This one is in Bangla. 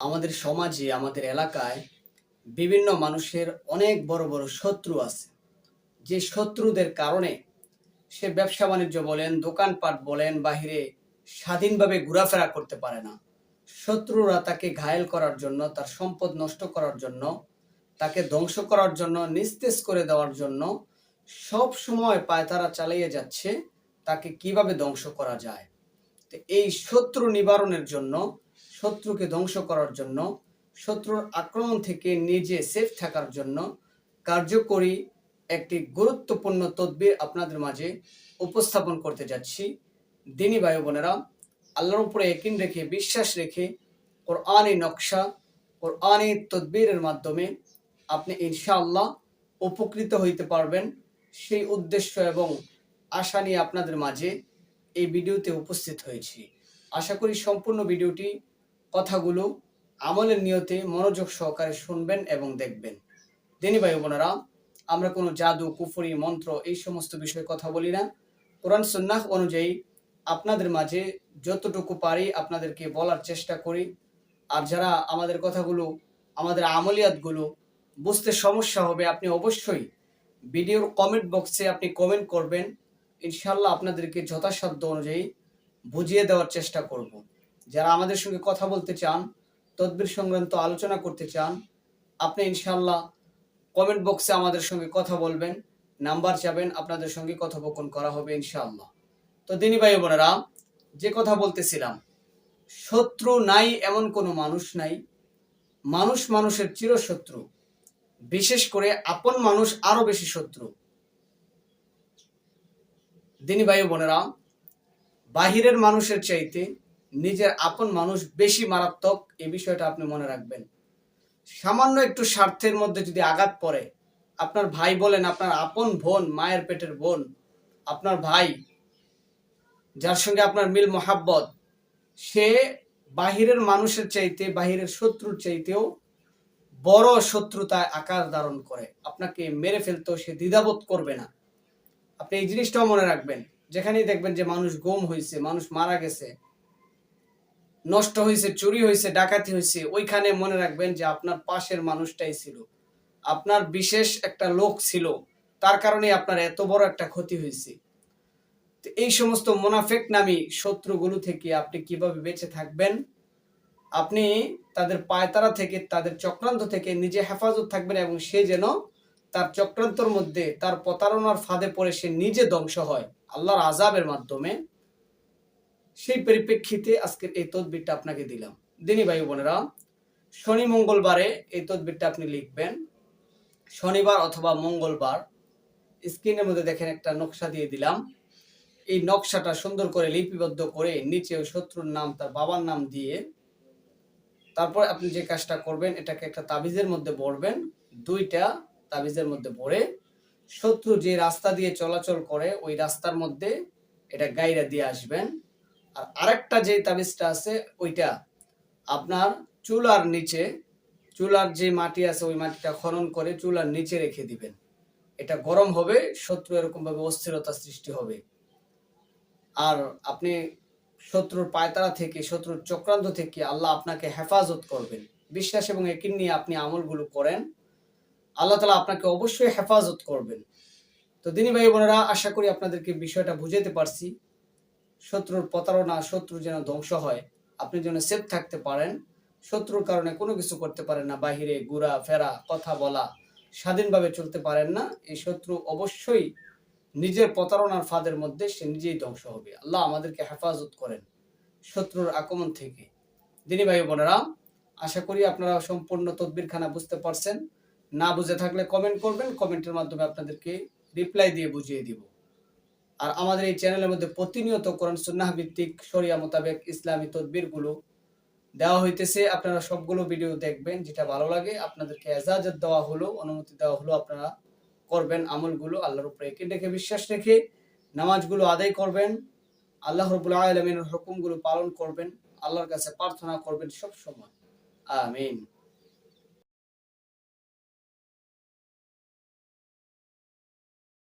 আমাদের সমাজে, আমাদের এলাকায় বিভিন্ন মানুষের অনেক বড় বড় শত্রু আছে। যে শত্রুদের কারণে সে ব্যবসা বাণিজ্য বলেন, দোকানপাট বলেন, বাহিরে স্বাধীনভাবে ঘোরাফেরা করতে পারে না। শত্রুরা তাকে ঘায়েল করার জন্য, তার সম্পদ নষ্ট করার জন্য, তাকে ধ্বংস করার জন্য, নিস্তেজ করে দেওয়ার জন্য সব সময় পায়তারা চালিয়ে যাচ্ছে, তাকে কীভাবে ধ্বংস করা যায়? তো এই শত্রু নিবারণের জন্য শত্রুকে ধ্বংস করার জন্য, শত্রুর আক্রমণ থেকে নিজে সেফ থাকার জন্য কার্যকরী একটি গুরুত্বপূর্ণ তদবির আপনাদের মাঝে উপস্থাপন করতে যাচ্ছি। দিনী ভাই বোনেরা, আল্লাহর উপরে একিন রেখে, বিশ্বাস রেখে, কোরআনী নকশা, কোরআনী তদবিরের মাধ্যমে আপনি ইনশাআল্লাহ উপকৃত হইতে পারবেন। সেই উদ্দেশ্য এবং আশা নিয়ে আপনাদের মাঝে এই ভিডিওতে উপস্থিত হয়েছি। আশা করি সম্পূর্ণ ভিডিওটি কথাগুলো আমলের নিয়তে মনোযোগ সহকারে শুনবেন এবং দেখবেন। দিনী ভাই বোনেরা, আমরা কোনো জাদু, কুফরি, মন্ত্র এই সমস্ত বিষয়ে কথা বলি না। কোরআন, সুন্নাহ অনুযায়ী আপনাদের মাঝে যতটুকু পারি আপনাদেরকে বলার চেষ্টা করি। আর যারা আমাদের কথাগুলো, আমাদের আমলিয়াতগুলো বুঝতে সমস্যা হবে, আপনি অবশ্যই ভিডিওর কমেন্ট বক্সে আপনি কমেন্ট করবেন। ইনশাল্লাহ আপনাদেরকে যথাসাধ্য অনুযায়ী বুঝিয়ে দেওয়ার চেষ্টা করব। যারা আমাদের সঙ্গে কথা বলতে চান, তদবির সংক্রান্ত আলোচনা করতে চান, আপনি ইনশাল্লাহ কমেন্ট বক্সে আমাদের সঙ্গে কথা বলবেন নাম্বার চাবেন আপনাদের সঙ্গে কথোপকথন করা হবে ইনশাআল্লাহ। তো দিনী ভাই বোনেরা, যে কথা বলতেছিলাম, শত্রু নাই এমন কোনো মানুষ নাই, মানুষ মানুষের চিরশত্রু, বিশেষ করে আপন মানুষ আরও বেশি শত্রু। দিনী ভাই বোনেরা, বাহিরের মানুষের চাইতে নিজের আপন মানুষ বেশি মারাত্মক, এই বিষয়টা আপনি মনে রাখবেন। সামান্য একটু স্বার্থের মধ্যে যদি আঘাত পড়ে, আপনার ভাই বলেন, আপনার আপন বোন, মায়ের পেটের বোন, আপনার ভাই, যার সঙ্গে আপনার মিল মোহাব্বত, সে বাহিরের মানুষের চাইতে, বাহিরের শত্রুর চাইতেও বড় শত্রুতায় আকার ধারণ করে। আপনাকে মেরে ফেলতেও সে দ্বিধাবোধ করবে না। আপনি এই জিনিসটাও মনে রাখবেন। যেখানেই দেখবেন যে মানুষ গম হয়েছে মানুষ মারা গেছে নষ্ট হয়েছে, চুরি হয়েছে, ডাকাতি হয়েছে, ওইখানে মনে রাখবেন যে আপনার পাশের মানুষটাই ছিল। আপনার বিশেষ একটা লোক ছিল, তার কারণে আপনার এত বড় একটা ক্ষতি হয়েছে। এই সমস্ত মোনাফেক নামি শত্রুগুলো থেকে আপনি কীভাবে বেঁচে থাকবেন? আপনি তাদের পায়তারা থেকে, তাদের চক্রান্ত থেকে নিজে হেফাজত থাকবেন এবং সে যেন তার চক্রান্তর মধ্যে, তার প্রতারণার ফাঁদে পড়ে সে নিজে ধ্বংস হয়, আল্লাহর আজাবের মাধ্যমে। সেই পরিপ্রেক্ষিতে আজকের এই তদবিরটা আপনাকে দিলাম। দিনী ভাই বোনেরা, শনি মঙ্গলবারে এই তদবিরটা আপনি লিখবেন। শনিবার অথবা মঙ্গলবার স্ক্রিনের মধ্যে দেখেন একটা নকশা দিয়ে দিলাম। এই নকশাটা সুন্দর করে লিপিবদ্ধ করে নিচে শত্রুর নাম, তার বাবার নাম দিয়ে তারপর আপনি যে কাজটা করবেন, এটাকে একটা তাবিজের মধ্যে ভরবেন, দুইটা তাবিজের মধ্যে ভরে শত্রু যে রাস্তা দিয়ে চলাচল করে, ওই রাস্তার মধ্যে এটা গাইরা দিয়ে আসবেন। আর আরেকটা যে তাবিজটা আছে, ওইটা আপনার চুলার নিচে, চুলার যে মাটি আছে, ওই মাটিটা খনন করে চুলার নিচে রেখে দিবেন। এটা গরম হবে, শত্রু এরকম ভাবে অস্থিরতা সৃষ্টি হবে। আর আপনি শত্রুর পায়তারা থেকে, শত্রুর চক্রান্ত থেকে আল্লাহ আপনাকে হেফাজত করবেন। বিশ্বাস এবং একিন নিয়ে আপনি আমলগুলো করেন। আল্লাহ তালা আপনাকে অবশ্যই হেফাজত করবেন। তো দিনী ভাই বোনেরা, আশা করি আপনাদেরকে বিষয়টা বুঝাতে পারছি। শত্রুর প্রতারণা, শত্রু যেন ধ্বংস হয়, আপনি যেন সেফ থাকতে পারেন। শত্রুর কারণে কোনো কিছু করতে পারেন না, বাহিরে ঘুরা, ফেরা, কথা বলা, স্বাধীনভাবে চলতে পারেন না। এই শত্রু অবশ্যই নিজের প্রতারণার ফাঁদের মধ্যে সে নিজেই ধ্বংস হবে। আল্লাহ আমাদেরকে হেফাজত করেন শত্রুর আক্রমণ থেকে। দিনী ভাই বোনেরা, আশা করি আপনারা সম্পূর্ণ তদবিরখানা বুঝতে পারছেন। না বুঝে থাকলে কমেন্ট করবেন কমেন্টের মাধ্যমে আপনাদেরকে রিপ্লাই দিয়ে বুঝিয়ে দিব। আর আমাদের এই চ্যানেলের মধ্যে প্রতিনিয়ত কোরআন সুন্নাহ ভিত্তিক শরিয়া মোতাবেক ইসলামী তদবিরগুলো দেওয়া হইতেছে। আপনারা সবগুলো ভিডিও দেখবেন, যেটা ভালো লাগে। আপনাদেরকে এজাজত দেওয়া হলো, অনুমতি দেওয়া হলো, আপনারা করবেন আমলগুলো আল্লাহর উপরে একে ডেকে বিশ্বাস রেখে নামাজগুলো আদায় করবেন। আল্লাহ রবুল আলমিনের হুকুমগুলো পালন করবেন, আল্লাহর কাছে প্রার্থনা করবেন সব সময় আমিন।